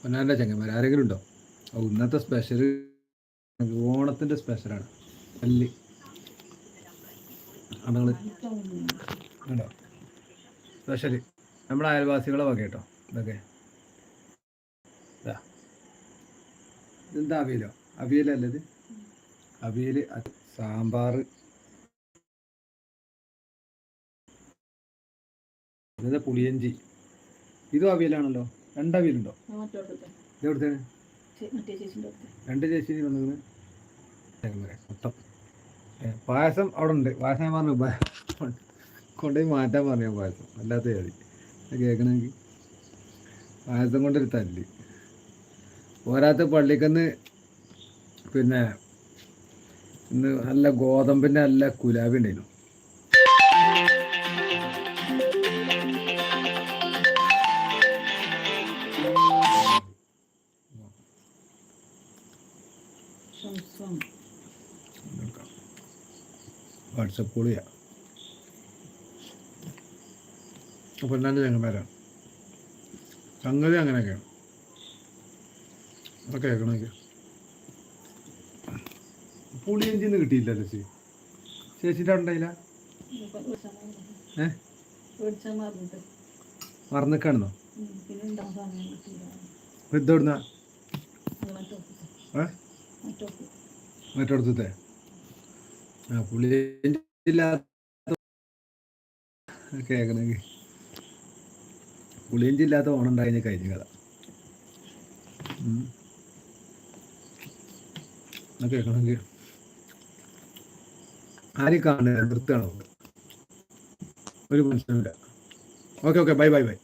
പൊന്നാന്റെ ചങ്ങന്മാർ ആരെങ്കിലും ഉണ്ടോ? ഓ ഇന്നത്തെ സ്പെഷ്യൽ ഓണത്തിന്റെ സ്പെഷ്യലാണ് പല്ലി അടങ്ങൾ ഉണ്ടോ? സ്പെഷ്യൽ നമ്മുടെ അയൽവാസികളെ വക കേട്ടോ. ഇതൊക്കെ. എന്താ അവിയലോ? അവിയലല്ലത് അവിയൽ സാമ്പാർ പുളിയഞ്ചി? ഇതും അവിയലാണല്ലോ. രണ്ട് വീടുണ്ടോ ഇത് എവിടുത്താണ് രണ്ട് ചേച്ചി മൊത്തം. പായസം അവിടെ ഉണ്ട്. പായസം ഞാൻ പറഞ്ഞു കൊണ്ടുപോയി മാറ്റാൻ പറഞ്ഞു പായസം. അല്ലാത്ത മതി കേൾക്കണമെങ്കിൽ പായസം കൊണ്ടൊരു തല്ലി. പോരാത്ത പള്ളിക്കന്ന് പിന്നെ ഇന്ന് നല്ല ഗോതമ്പിന്റെ നല്ല കുലാബി ഉണ്ടായിരുന്നു വാട്സപ്പ് കോൾ ചെയ്യാം അപ്പോൾ എന്നാലും ചങ്ങന്മാരാണ്. സംഗതി അങ്ങനെയൊക്കെയാണ്. അതൊക്കെ പുളി എഞ്ചിന്ന് കിട്ടിയില്ല ചേച്ചി ചേച്ചിന്റെ ഉണ്ടായില്ല? ഏ? മറന്നിക്കാണെന്നോ? ഇതെവിടുന്ന? ഏ? മറ്റടുത്തത്തെ ആ പുളിയഞ്ചി ഇല്ലാത്ത ഓണം ഉണ്ടായി കഴിഞ്ഞ കഥ. കേൾക്കണമെങ്കിൽ. ആരെയും കാണുന്നില്ല നിർത്തണോ ഒരു മനസ്സിലുമില്ല okay okay bye bye bye.